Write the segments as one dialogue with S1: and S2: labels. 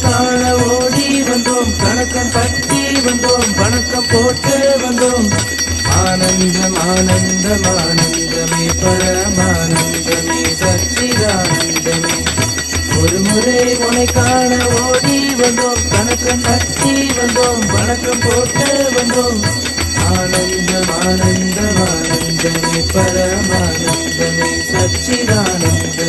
S1: காண ஓடி வந்தோம் கணக்கம் பற்றி வந்தோம் வணக்கம் போட்டு வந்தோம். ஆனந்தம் ஆனந்தம் ஆனந்தமே பரமானந்தமே சச்சிதானந்தமே. ஒரு முறை உனை காண ஓடி வந்தோம் கணக்கம் பற்றி வந்தோம் வணக்கம் போட்டு வந்தோம். ஆனந்தம் ஆனந்தம் ஆனந்தமே பரமானந்தமே சச்சிதானந்தமே.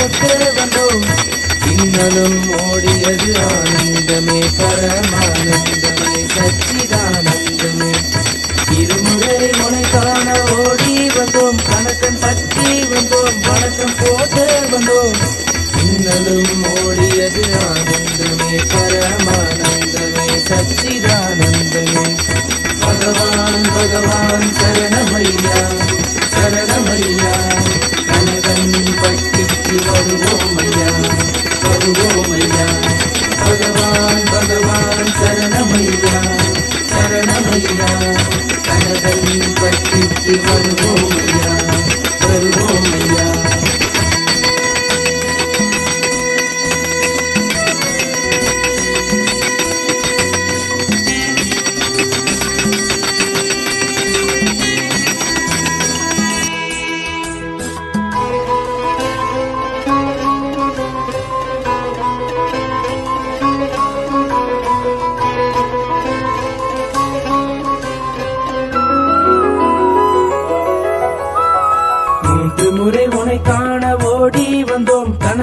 S1: வணக்கம் வந்தோம் இன்னலும் ஓடியது ஆனந்தமே பரமானந்தமே சச்சிதானந்தமே. இருமுறை உனை காண ஓடி வந்தோம் கணக்கன் கட்டி வந்தோம் வணக்கம் போட்டு வந்தோம். இன்னலும் ஓடியது ஆனந்தமே பரமானந்தமே சச்சிதானந்தமே.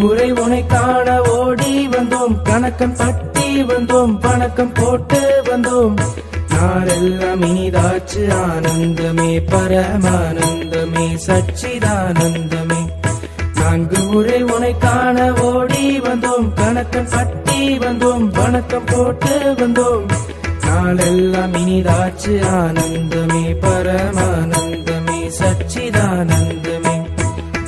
S1: முறை உனை காண ஓடி வந்தோம். கணக்கம் தட்டி வந்தோம். வணக்கம் போட்டு வந்தோம். நாளெல்லாம் இனிதாச்சு ஆனந்தமே பரமானந்தமே சச்சிதானந்தமே. நான்கு முறை உனை காண ஓடி வந்தோம். கணக்கம் பட்டி வந்தோம். வணக்கம் போட்டு வந்தோம். நாளெல்லாம் இனிதாச்சு ஆனந்தமே பரமானந்தமே சச்சிதானந்தமே.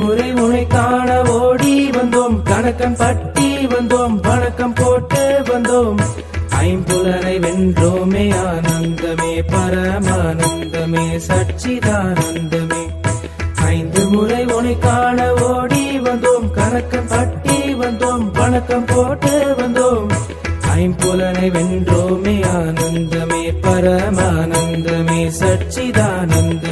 S1: உனை காண ஓடி வந்தோம். கணக்கன் பட்டி வந்தோம். வணக்கம் போட்டு வந்தோம். ஐம்புலனை வென்றோமே ஆனந்தமே பரமானந்தமே சச்சிதானந்தமே. ஐந்து முறை உனை காண ஓடி வந்தோம். கணக்கன் பட்டி வந்தோம். வணக்கம் போட்டு வந்தோம். ஐம்புலனை வென்றோமே ஆனந்தமே பரமானந்தமே சச்சிதானந்தமே.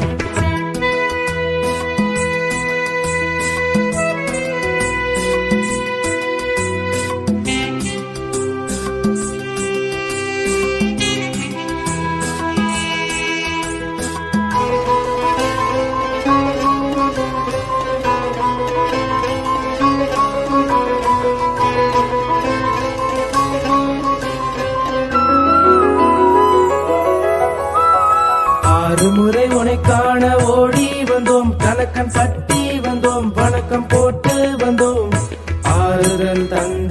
S1: ஒருமுறை உனை காண ஓடி வந்தோம். கலக்கம் பட்டி வந்தோம். வணக்கம் போட்டு வந்தோம். ஆறுதல் தந்த